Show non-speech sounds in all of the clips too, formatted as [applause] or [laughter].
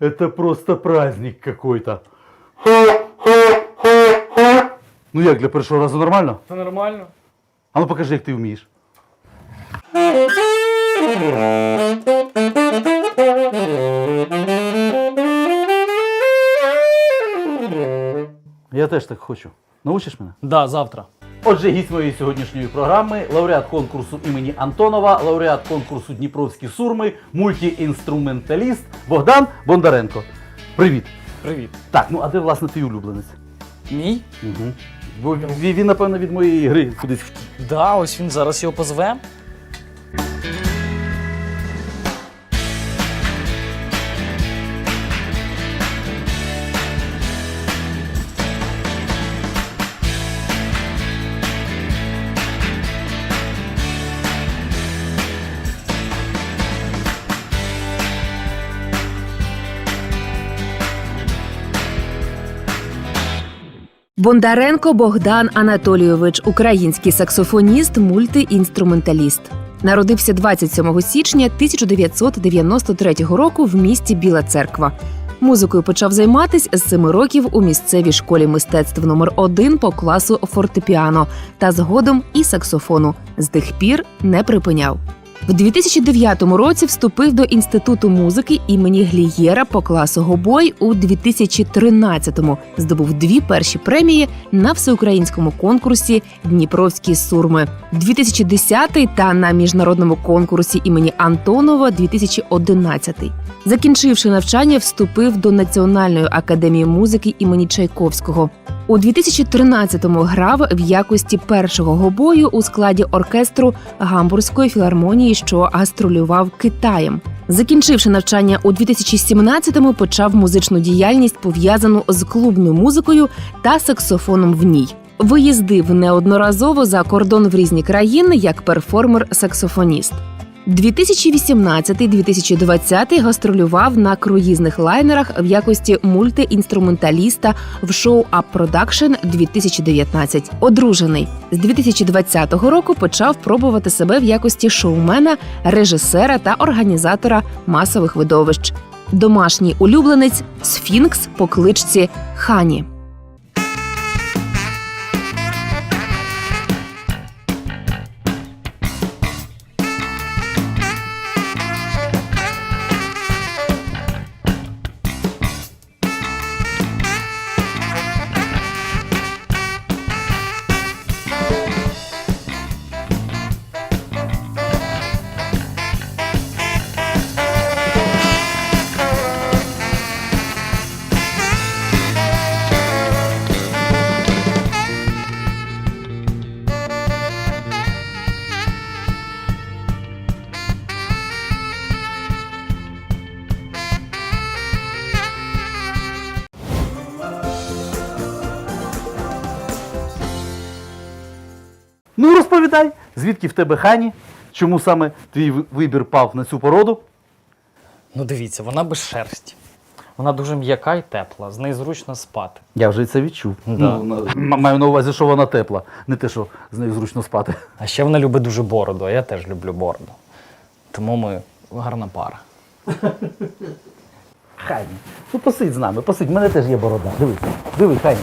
Это просто праздник какой-то. Ну як для першого разу нормально? Це нормально. А ну покажи, як ти вмієш. Я теж так хочу. Научиш мене? Да, завтра. Отже, гість моєї сьогоднішньої програми, лауреат конкурсу імені Антонова, лауреат конкурсу Дніпровські сурми, мультіінструменталіст Богдан Бондаренко. Привіт! Привіт. Так, ну а де власне твій улюбленець? Мій? Угу. Бо він, він, напевно, від моєї гри кудись втік. Да, ось він зараз його позве. Бондаренко Богдан Анатолійович, український саксофоніст, мультиінструменталіст. Народився 27 січня 1993 року в місті Біла Церква. Музикою почав займатися з 7 років у місцевій школі мистецтв номер 1 по класу фортепіано та згодом і саксофону. З тих пір не припиняв. В 2009 році вступив до інституту музики імені Глієра по класу гобой. У 2013-му здобув дві перші премії на всеукраїнському конкурсі Дніпровські сурми 2010 та на міжнародному конкурсі імені Антонова 2011. Закінчивши навчання, вступив до Національної академії музики імені Чайковського. У 2013-му грав в якості першого гобою у складі оркестру Гамбурзької філармонії, що гастролював Китаєм. Закінчивши навчання у 2017-му, почав музичну діяльність пов'язану з клубною музикою та саксофоном в ній. Виїздив неодноразово за кордон в різні країни як перформер-саксофоніст. 2018-2020 гастролював на круїзних лайнерах в якості мультиінструменталіста в шоу Up Production 2019. Одружений з 2020 року почав пробувати себе в якості шоумена, режисера та організатора масових видовищ. Домашній улюбленець Сфінкс по кличці Хані. Звідки в тебе хані? Чому саме твій вибір пав на цю породу? Ну дивіться, вона без шерсті. Вона дуже м'яка і тепла, з нею зручно спати. Я вже це відчув. Да. Ну, м- маю на увазі, що вона тепла, не те, що з нею зручно спати. А ще вона любить дуже бороду, а я теж люблю бороду. Тому ми гарна пара. Хані, ну посидь з нами, посидь, в мене теж є борода. Дивись, диви, Хані.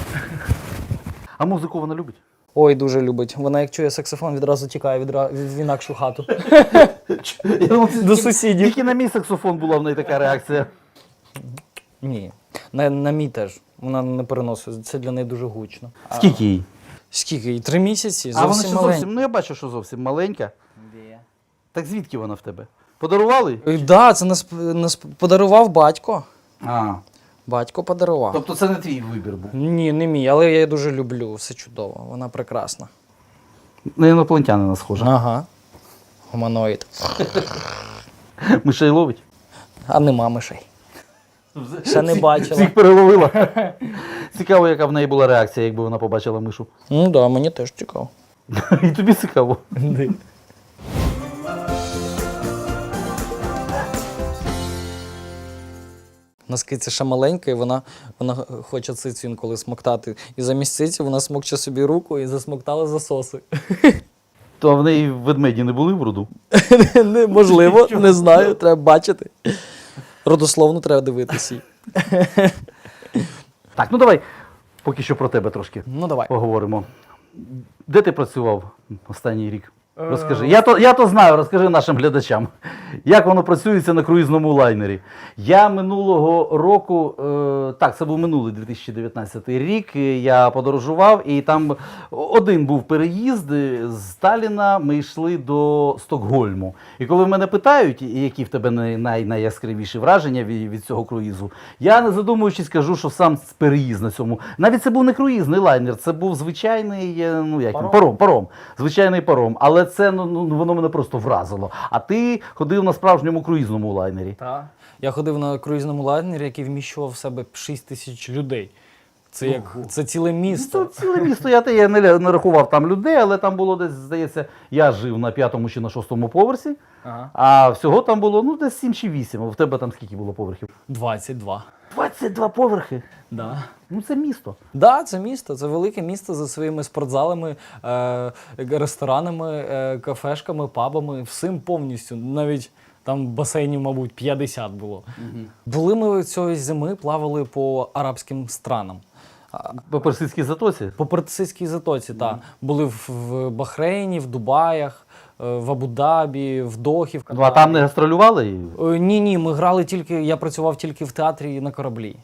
А музику вона любить? Ой, дуже любить. Вона як чує саксофон, відразу тікає відра... в інакшу хату. [laughs] Я думав, До сусідів. Тільки на мій саксофон була в неї така реакція. Ні. На, на мій теж. Вона не переносить. Це для неї дуже гучно. Скільки їй? Скільки? їй? Три місяці? а вона Зовсім ще маленька. зовсім, ну я бачу, що зовсім маленька. Так звідки вона в тебе? Подарували? Так, да, це нас, нас подарував батько. А. Батько подарував. Тобто це не твій вибір був. Ні, не мій, але я її дуже люблю. Все чудово. Вона прекрасна. На інопланетянина схожа. Ага. Гуманоїд. [laughs] Мишей ловить. А нема мишей. Ще не бачила. Всіх переловила. Цікаво, яка в неї була реакція, якби вона побачила мишу. Ну так, да, мені теж цікаво. [laughs] І тобі цікаво. Носки це ще маленька, і вона, вона хоче цицю інколи смоктати. І замість циці вона смокче собі руку і засмоктала засоси. [laughs] То в неї ведмеді не були в роду. [laughs] Можливо, не знаю, треба бачити. Родословно треба дивитися. Так, ну давай поки що про тебе трошки Ну давай. поговоримо. Де ти працював останній рік? Розкажи. Я то, я то знаю, розкажи нашим глядачам, [laughs] як воно працюється на круїзному лайнері. Я минулого року, е, так, це був минулий 2019 рік. Я подорожував, і там один був переїзд е, з Таліна. Ми йшли до Стокгольму. І коли мене питають, які в тебе най, най, найяскравіші враження від, від цього круїзу, я не задумуючись кажу, що сам переїзд на цьому. Навіть це був не круїзний лайнер, це був звичайний, е, ну як він, паром, паром, звичайний паром. Але це ну, ну воно мене просто вразило. А ти ходив на справжньому круїзному лайнері. Так. Я ходив на круїзному лайнері, який вміщував в себе 6 тисяч людей. Це як це ціле Ну, місто. Це ціле місто. Я, я не, не рахував там людей, але там було десь, здається, я жив на п'ятому чи на шостому поверсі, Ага. а всього там було ну, десь 7 чи 8. А в тебе там скільки було поверхів? 22. 22 поверхи. Да. Ну це місто. Да, це місто, це велике місто за своїми спортзалами, е, ресторанами, е, кафешками, пабами, всім повністю. Навіть там басейнів, мабуть, 50 було. Були ми цієї зими, плавали по арабським странам. По персидській затоці. По Персидській затоці, так. Були в, в Бахрейні, в Дубаях, е, в Абу-Дабі, в Дохі, в Ну а там не гастролювали? Е, Ні, ні, ми грали тільки, я працював тільки в театрі і на кораблі.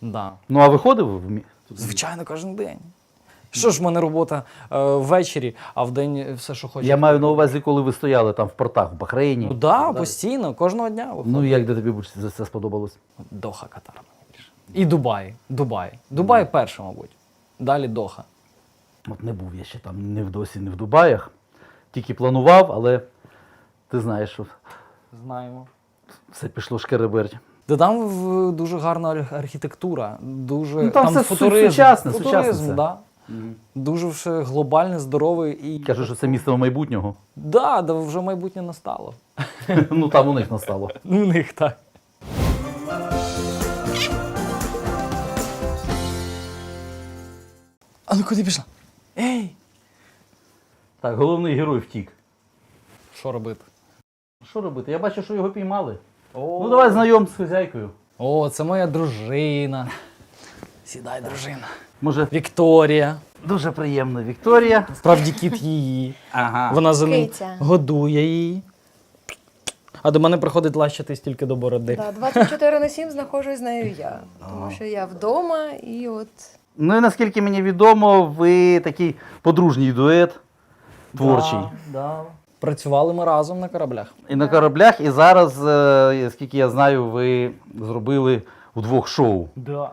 Да. Ну а виходив в мі- Звичайно, кожен день. Що ж в мене робота е, ввечері, а вдень все, що хочеш. Я маю на увазі, коли ви стояли там в портах в Бахрейні. Ну да, постійно, кожного дня. виходить. Ну як де тобі більше за це сподобалось? Доха Катар мені більше. І Дубай. Дубай. Дубай перше, мабуть. Далі Доха. От не був я ще там ні в досі, ні в Дубаях. Тільки планував, але ти знаєш, що Знаємо. все пішло шкереберть. Та там в- дуже гарна ар- архітектура, дуже Ну, там все су- футуризм. сучасне, футуризм, сучасне це. Да. Дуже все глобальне, здорове і. Кажуть, що це місто майбутнього. Да, да, вже майбутнє настало. [laughs] ну там у них настало. Ну, [laughs] у них так. А ну куди пішла? Ей! Так, головний герой втік. Що робити? Що робити? Я бачу, що його піймали. О, Ну давай знайом з хазяйкою. О, це моя дружина. Сідай, дружина. Може, Вікторія. дуже приємно, Вікторія. Справді кіт її. Ага. Вона за ним Киця. годує її. А до мене приходить лащитись тільки до бороди. Да, 24 на 7 знаходжусь з нею я. Тому що я вдома і от Ну і наскільки мені відомо, ви такий подружній дует творчий. Да, да. Працювали ми разом на кораблях. І на кораблях, і зараз, е, скільки я знаю, ви зробили удвох шоу. Да.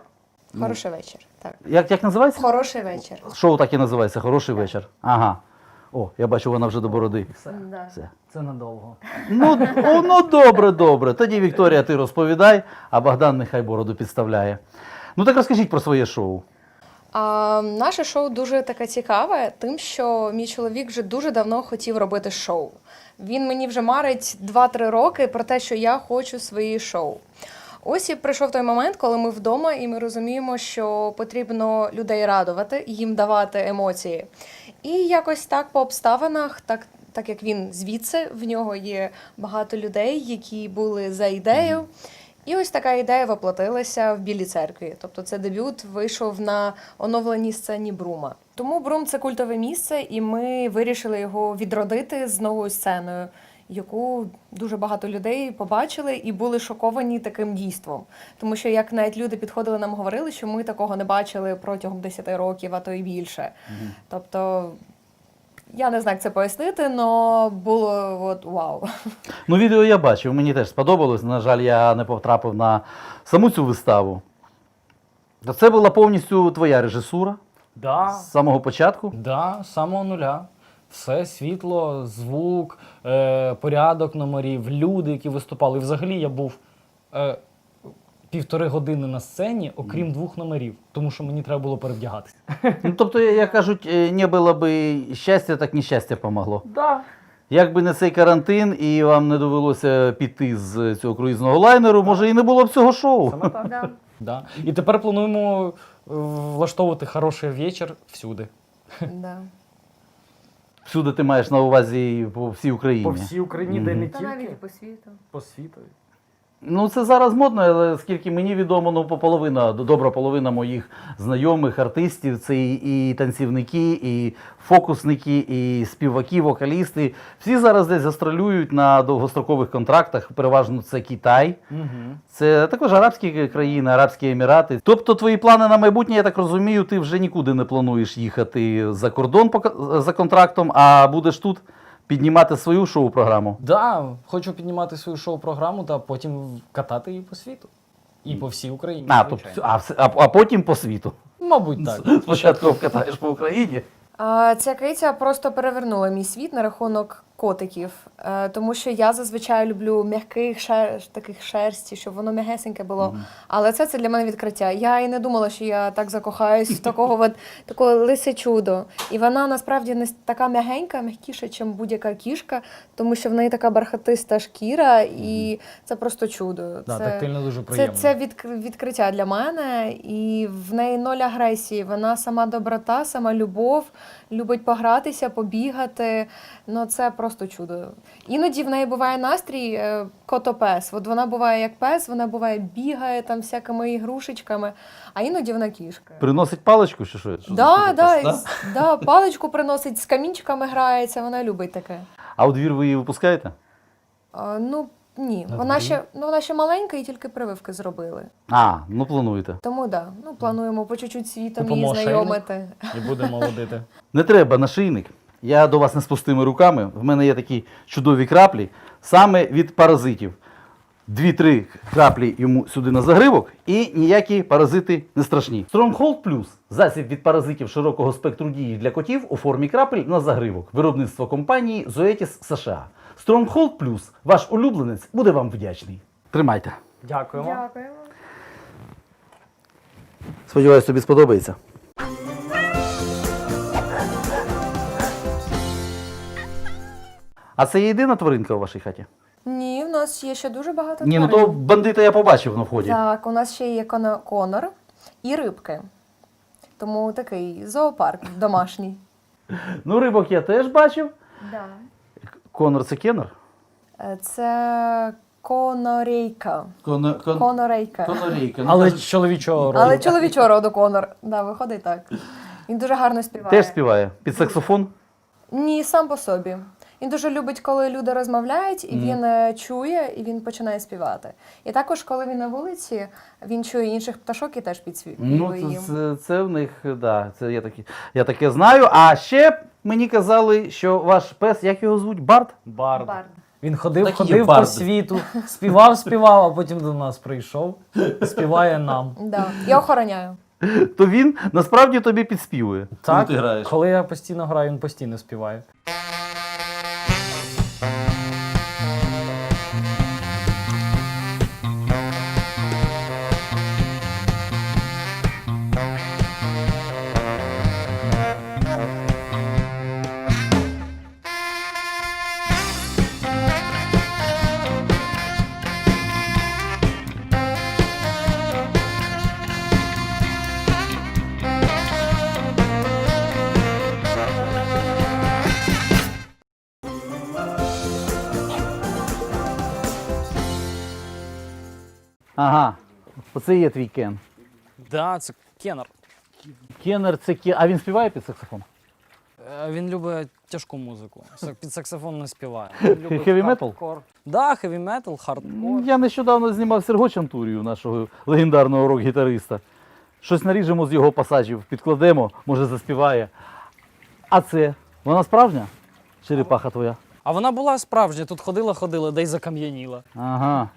хороший вечір. Так. Як, як називається? Хороший вечір. Шоу так і називається Хороший вечір. Ага. О, я бачу, вона вже до бороди. Да. Все. Це надовго. Ну, о, ну добре, добре. Тоді Вікторія, ти розповідай, а Богдан нехай бороду підставляє. Ну так розкажіть про своє шоу. А, наше шоу дуже таке цікаве, тим, що мій чоловік вже дуже давно хотів робити шоу. Він мені вже марить 2-3 роки про те, що я хочу свої шоу. Ось і прийшов той момент, коли ми вдома, і ми розуміємо, що потрібно людей радувати, їм давати емоції. І якось так по обставинах, так, так як він звідси, в нього є багато людей, які були за ідею. І ось така ідея воплотилася в Білій церкві. Тобто це дебют вийшов на оновленій сцені Брума. Тому Брум це культове місце, і ми вирішили його відродити з новою сценою, яку дуже багато людей побачили і були шоковані таким дійством. Тому що як навіть люди підходили нам говорили, що ми такого не бачили протягом 10 років, а то й більше. Тобто. Я не знаю, як це пояснити, але було от вау. Ну, відео я бачив, мені теж сподобалось. На жаль, я не потрапив на саму цю виставу. Це була повністю твоя режисура Да. з самого початку. Да, з самого нуля. Все світло, звук, е, порядок номерів, люди, які виступали. І взагалі я був е, півтори години на сцені, окрім двох номерів, тому що мені треба було перевдягатися. Ну, тобто, як кажуть, е, не було би щастя, так нещастя помогло. Да. Якби не цей карантин і вам не довелося піти з цього круїзного лайнеру, може і не було б цього шоу. Саме так. [laughs] Да. Да. І тепер плануємо е, влаштовувати хороший вечір всюди. Да. Всюди ти маєш на увазі по всій Україні. По всій Україні, де не Та навіть і по світу. по світу. Ну, це зараз модно, але скільки мені відомо, ну, по половина, добра половина моїх знайомих артистів це і, і танцівники, і фокусники, і співаки, вокалісти. Всі зараз десь гастролюють на довгострокових контрактах. Переважно це Китай. Це також арабські країни, Арабські Емірати. Тобто твої плани на майбутнє, я так розумію, ти вже нікуди не плануєш їхати за кордон за контрактом, а будеш тут піднімати свою шоу-програму. Да, хочу піднімати свою шоу-програму та потім катати її по світу. І по всій Україні. А, звичайно. тобто, а, а, а потім по світу. Мабуть, так. [laughs] Спочатку катаєш по Україні. А, Ця криця просто перевернула мій світ на рахунок котиків, Е, тому що я зазвичай люблю м'яких шер... таких шерсті, щоб воно м'ягесеньке було. Але це, це для мене відкриття. Я і не думала, що я так закохаюсь в такого от, [laughs] такого лисе чудо. І вона насправді не така м'ягенька, м'якіша, ніж будь-яка кішка, тому що в неї така бархатиста шкіра, і це просто чудо. Да, це... тактильно дуже приємно. це відк- відкриття для мене, і в неї ноль агресії. Вона сама доброта, сама любов, любить погратися, побігати. Ну це просто чудо. Іноді в неї буває настрій е, котопес. От вона буває як пес, вона буває бігає там всякими ігрушечками, а іноді вона кішка. Приносить паличку чи що? Що Да, за да, і да, паличку приносить, з камінчиками грається, вона любить таке. А у двір ви її випускаєте? А, ну ні, вона ще, ну, вона ще маленька і тільки прививки зробили. А, ну плануєте. Тому да, ну плануємо по чуть-чуть світом Купимо її знайомити. І будемо водити. Не треба нашийник. Я до вас не з пустими руками. В мене є такі чудові краплі саме від паразитів. Дві-три краплі йому сюди на загривок, і ніякі паразити не страшні. Stronghold Plus – засіб від паразитів широкого спектру дії для котів у формі крапель на загривок. Виробництво компанії Zoetis США. Stronghold Plus – ваш улюбленець буде вам вдячний. Тримайте. Дякуємо. Дякуємо. Сподіваюсь, тобі сподобається. А це єдина тваринка у вашій хаті? Ні, в нас є ще дуже багато Ні, ну то бандита я побачив на вході. Так, у нас ще є коно- конор і рибки. Тому такий зоопарк домашній. Ну, рибок я теж бачив. Да. Конор це кенор? Е, Це конорейка. Кон... Кон... Конорейка. Конорійка. Ну, Але чоловічого роду. Але чоловічого роду конор. Да, виходить так. Він дуже гарно співає. Теж співає. Під саксофон. Ні, сам по собі. Він дуже любить, коли люди розмовляють, і він е, чує, і він починає співати. І також, коли він на вулиці, він чує інших пташок і теж підспівує Ну, їм. це, це, це в них, да, це я, такі, я таке знаю. А ще мені казали, що ваш пес, як його звуть? Барт? Бард. Бард. Він ходив, Такі ходив по світу, співав, співав, а потім до нас прийшов, співає нам. Да. Я охороняю. То він насправді тобі підспівує. Так, коли ти граєш. коли я постійно граю, він постійно співає. Оце є твій кен. Да, це Кеннер. Кеннер це кен. А він співає під саксофон? Е, Він любить тяжку музику. Сак- Під саксофон не співає. Він любить Heavy metal? хардкор. Да, хеві метал, хардкор. Я нещодавно знімав Серго Чантурію, нашого легендарного рок-гітариста. Щось наріжемо з його пасажів, підкладемо, може заспіває. А це? Вона справжня? Черепаха твоя? А вона була справжня, тут ходила, ходила, де й закам'яніла. Ага.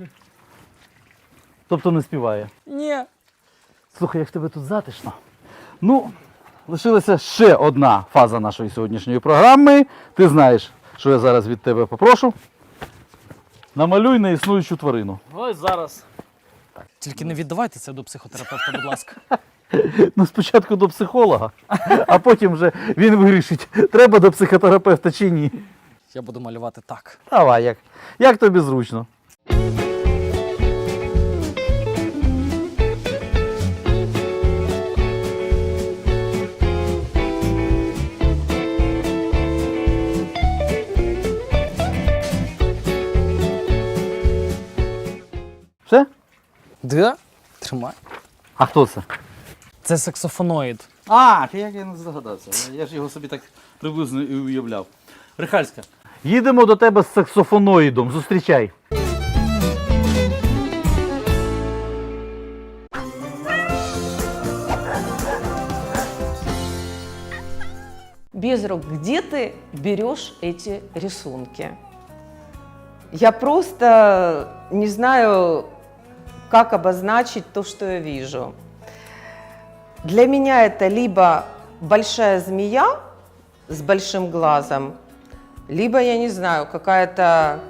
Тобто не співає. Ні. Слухай, як в тебе тут затишно. Ну, лишилася ще одна фаза нашої сьогоднішньої програми. Ти знаєш, що я зараз від тебе попрошу. Намалюй неіснуючу тварину. Ось зараз. Тільки не віддавайте це до психотерапевта, будь ласка. [laughs] Ну, спочатку до психолога, а потім вже він вирішить, треба до психотерапевта чи ні. Я буду малювати так. Давай, як, як тобі зручно. Да? Тримай. А хто це? Це саксофоноїд. А, як я не здогадався. Я ж його собі так приблизно і уявляв. Рихальська. Їдемо до тебе з саксофоноїдом. Зустрічай. Безрук, где ты берешь эти рисунки? Я просто не знаю, как обозначить то, что я вижу. Для меня это либо большая змея с большим глазом, либо, я не знаю, какая-то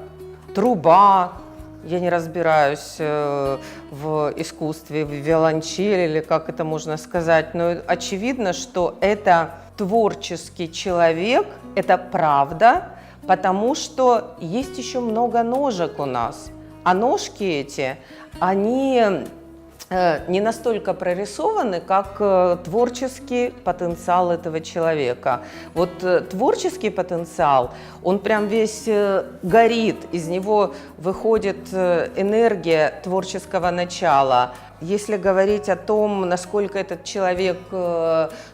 труба, я не разбираюсь э, в искусстве, в виолончели или как это можно сказать, но очевидно, что это творческий человек, это правда, потому что есть еще много ножек у нас. А ножки эти, они э, не настолько прорисованы, как э, творческий потенциал этого человека. Вот э, творческий потенциал, он прям весь горит, из него выходит энергия творческого начала. Если говорить о том, насколько этот человек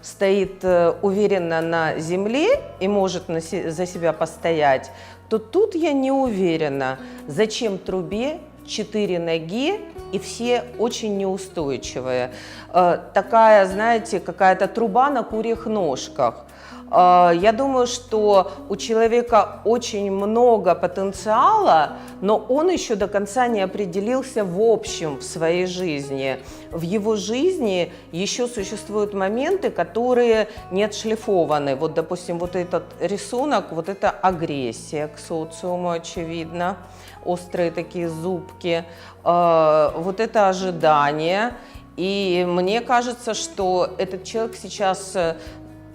стоит уверенно на земле и может за себя постоять, то тут я не уверена, зачем трубе четыре ноги и все очень неустойчивые. Э, Такая, знаете, какая-то труба на курьих ножках. Э, Я думаю, что у человека очень много потенциала, но он еще до конца не определился в общем в своей жизни. В его жизни еще существуют моменты, которые не отшлифованы. Вот, допустим, вот этот рисунок, вот это агрессия к социуму, очевидно, острые такие зубки, Э, вот это ожидание. И мне кажется, что этот человек сейчас э,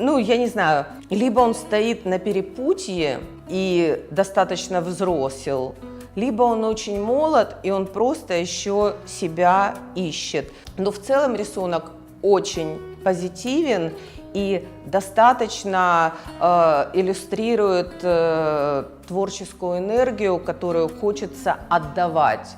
ну, я не знаю, либо он стоит на перепутье и достаточно взросел, либо он очень молод, и он просто еще себя ищет. Но в целом рисунок очень позитивен и достаточно э, иллюстрирует э, творческую энергию, которую хочется отдавать.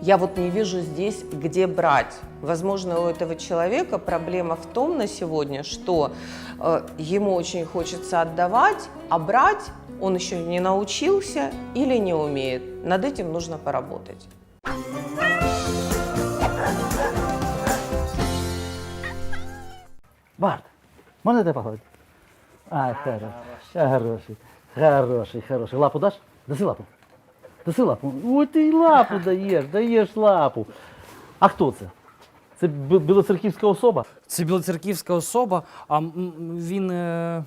Я вот не вижу здесь, где брать. Возможно, у этого человека проблема в том на сегодня, что э, ему очень хочется отдавать, а брать он еще не научился или не умеет. Над этим нужно поработать. Барт, можна тебе погладити? А, хороший, хороший, хороший, хороший. Лапу даш? Даси лапу. Даси лапу. Ой, ти й лапу [laughs] даєш, даєш лапу. А хто це? Це бі- білоцерківська особа? Це білоцерківська особа, а м, він е,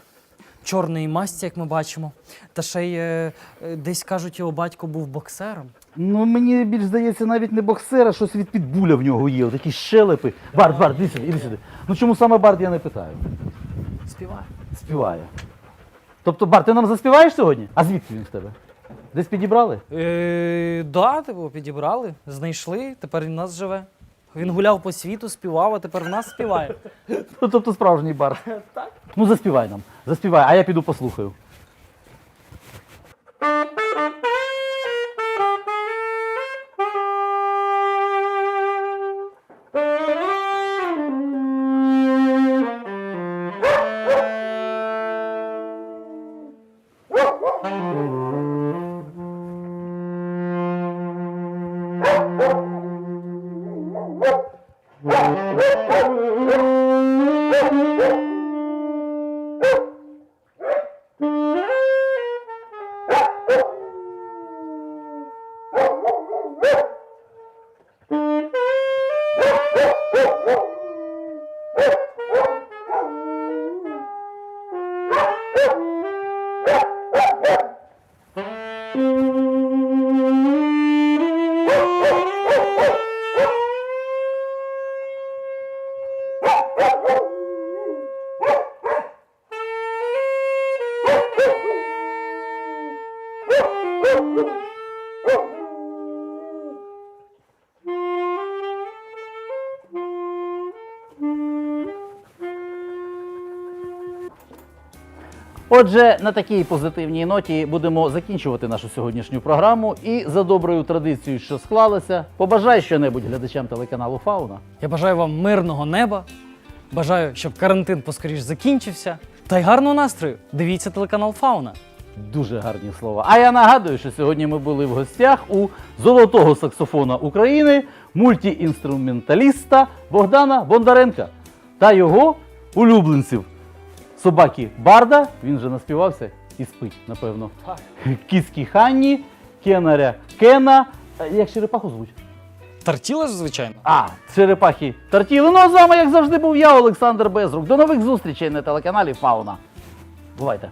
чорної масті, як ми бачимо. Та ще й е, е, десь кажуть, його батько був боксером. Ну, мені більш здається, навіть не боксер, а щось від підбуля в нього є, такі щелепи. Барт, Барт, іди сюди, іди сюди. Ну чому саме Барт, я не питаю. Співає. Співає. Тобто, Барт, ти нам заспіваєш сьогодні? А звідки він в тебе? Десь підібрали? Е, да, типу, підібрали, знайшли, тепер він в нас живе. Він гуляв по світу, співав, а тепер в нас співає. [laughs] Ну, тобто справжній бар. [laughs] Так. Ну заспівай нам. Заспівай, а я піду послухаю. Отже, на такій позитивній ноті будемо закінчувати нашу сьогоднішню програму. І за доброю традицією, що склалася, побажай щонебудь глядачам телеканалу Фауна. Я бажаю вам мирного неба. Бажаю, щоб карантин поскоріш закінчився. Та й гарного настрою. Дивіться телеканал Фауна. Дуже гарні слова. А я нагадую, що сьогодні ми були в гостях у золотого саксофона України, мультіінструменталіста Богдана Бондаренка та його улюбленців. Собаки Барда, він же наспівався і спить, напевно. Кіські Ханні, Кенаря Кена. Е, Як черепаху звуть? Тартіла, звичайно. А, черепахи Тартіли. Ну а з вами, як завжди, був я, Олександр Безрук. До нових зустрічей на телеканалі Фауна. Бувайте!